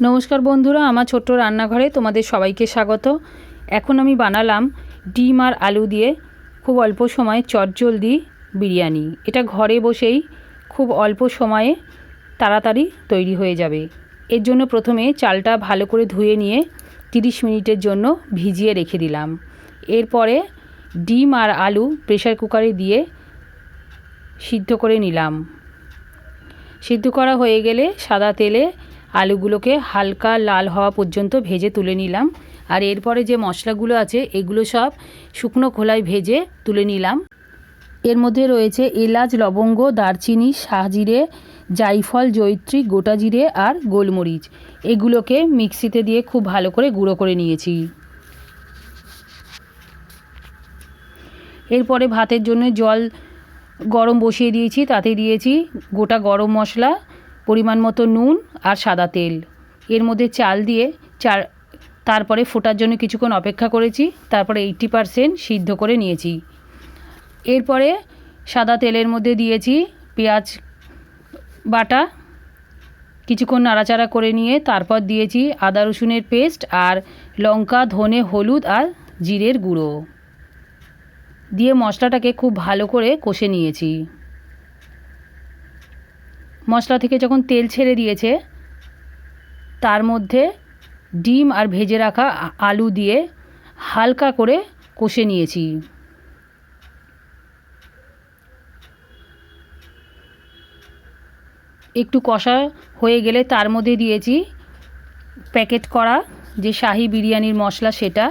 নমস্কার বন্ধুরা, আমার ছোট্ট রান্নাঘরে তোমাদের সবাইকে স্বাগত। এখন আমি বানালাম ডিম আর আলু দিয়ে খুব অল্প সময়ে চটজলদি বিরিয়ানি। এটা ঘরে বসেই খুব অল্প সময়ে তাড়াতাড়ি তৈরি হয়ে যাবে। এর জন্য প্রথমে চালটা ভালো করে ধুয়ে নিয়ে তিরিশ মিনিটের জন্য ভিজিয়ে রেখে দিলাম। এরপরে ডিম আর আলু প্রেশার কুকারে দিয়ে সিদ্ধ করে নিলাম। সিদ্ধ করা হয়ে গেলে সাদা তেলে আলুগুলোকে হালকা লাল হওয়া পর্যন্ত ভেজে তুলে নিলাম। আর এরপরে যে মশলাগুলো আছে, এগুলো সব শুকনো খোলায় ভেজে তুলে নিলাম। এর মধ্যে রয়েছে এলাচ, লবঙ্গ, দারচিনি, শাহজিরে, জাইফল জৈত্রী গোটা জিরে আর গোলমরিচ। এগুলোকে মিক্সিতে দিয়ে খুব ভালো করে গুঁড়ো করে নিয়েছি। এরপরে ভাতের জন্য জল গরম বসিয়ে দিয়েছি, তাতে দিয়েছি গোটা গরম মশলা পরিমাণ মতো নুন আর সাদা তেল। এর মধ্যে চাল দিয়ে চার, তারপরে ফোটার জন্য কিছুক্ষণ অপেক্ষা করেছি, তারপরে এইট্টি পারসেন্ট সিদ্ধ করে নিয়েছি। এরপরে সাদা তেলের মধ্যে দিয়েছি পেঁয়াজ বাটা, কিছুক্ষণ নাড়াচাড়া করে নিয়ে তারপর দিয়েছি আদা রসুনের পেস্ট আর লঙ্কা, ধনে, হলুদ আর জিরের গুঁড়ো। দিয়ে মশলাটাকে খুব ভালো করে কষে নিয়েছি। মশলা থেকে যখন তেল ছেড়ে দিয়েছে, তার মধ্যে ডিম আর ভেজে রাখা আলু দিয়ে হালকা করে কষে নিয়েছি। একটু কষা হয়ে গেলে তার মধ্যে দিয়েছি প্যাকেট করা যে শাহি বিরিয়ানির মশলা সেটা।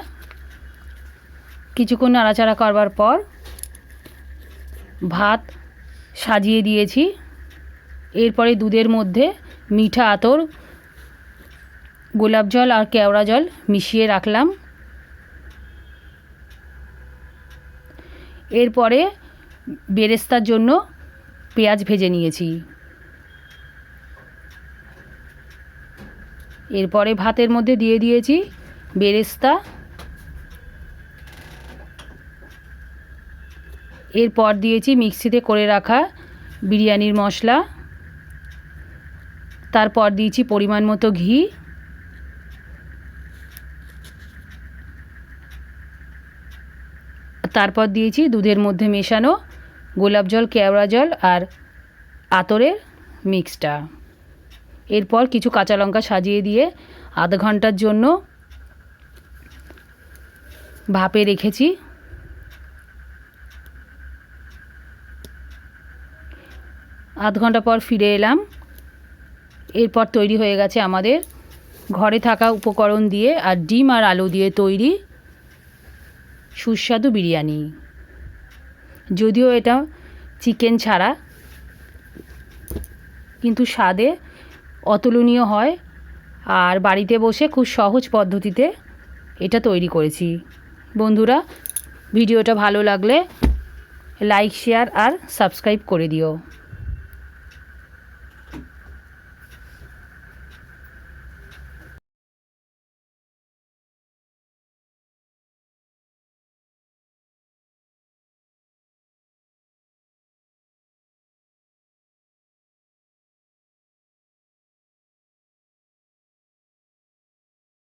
কিছুক্ষণ নাড়াচাড়া করবার পর ভাত সাজিয়ে দিয়েছি। এরপরে দুধের মধ্যে মিঠা আতর, গোলাপ জল আর কেওড়া জল মিশিয়ে রাখলাম। এরপরে বেরেস্তার জন্য পেঁয়াজ ভেজে নিয়েছি। এরপরে ভাতের মধ্যে দিয়ে দিয়েছি বেরেস্তা। এরপর দিয়েছি মিক্সিতে করে রাখা বিরিয়ানির মশলা। তারপর দিয়েছি পরিমাণ মতো ঘি। তারপর দিয়েছি দুধের মধ্যে মেশানো গোলাপ জল, কেওড়া জল আর আতরের মিক্সটা। এরপর কিছু কাঁচা লঙ্কা সাজিয়ে দিয়ে আধ ঘণ্টার জন্য ভাপে রেখেছি। আধ ঘণ্টা পর ফিরে এলাম। এরপর তৈরি হয়ে গেছে আমাদের ঘরে থাকা উপকরণ দিয়ে আর ডিম আর আলু দিয়ে তৈরি সুস্বাদু বিরিয়ানি। যদিও এটা চিকেন ছাড়া, কিন্তু স্বাদে অতুলনীয় হয় আর বাড়িতে বসে খুব সহজ পদ্ধতিতে এটা তৈরি করেছি। বন্ধুরা, ভিডিওটা ভালো লাগলে লাইক, শেয়ার আর সাবস্ক্রাইব করে দিও।